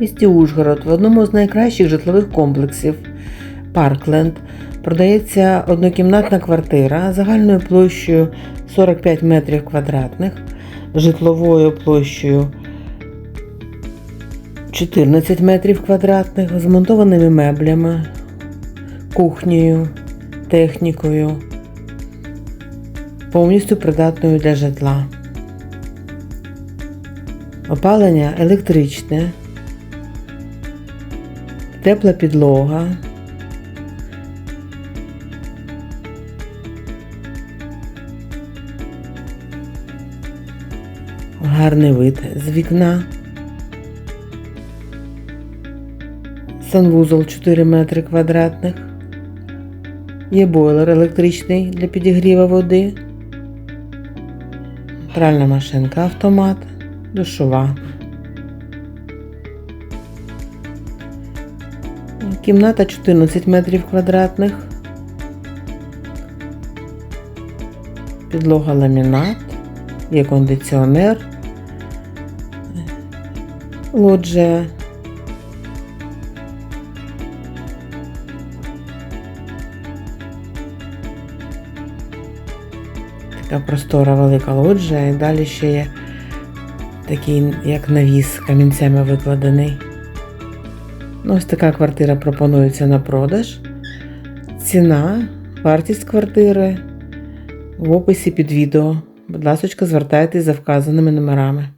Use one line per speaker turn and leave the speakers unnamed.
Місті Ужгород в одному з найкращих житлових комплексів. Паркленд. Продається однокімнатна квартира загальною площею 45 метрів квадратних, житловою площею 14 метрів квадратних, змонтованими меблями, кухнею, технікою, повністю придатною для житла. Опалення електричне, тепла підлога. Гарний вид з вікна. Санвузол 4 метри квадратних. Є бойлер електричний для підігріву води. Пральна машинка автомат, душова. Кімната 14 метрів квадратних. Підлога ламінат, є кондиціонер, лоджія. Така простора велика лоджія, і далі ще є такий, як навіс, камінцями викладений. Ну, ось така квартира пропонується на продаж. Ціна, вартість квартири в описі під відео. Будь ласка, звертайтесь за вказаними номерами.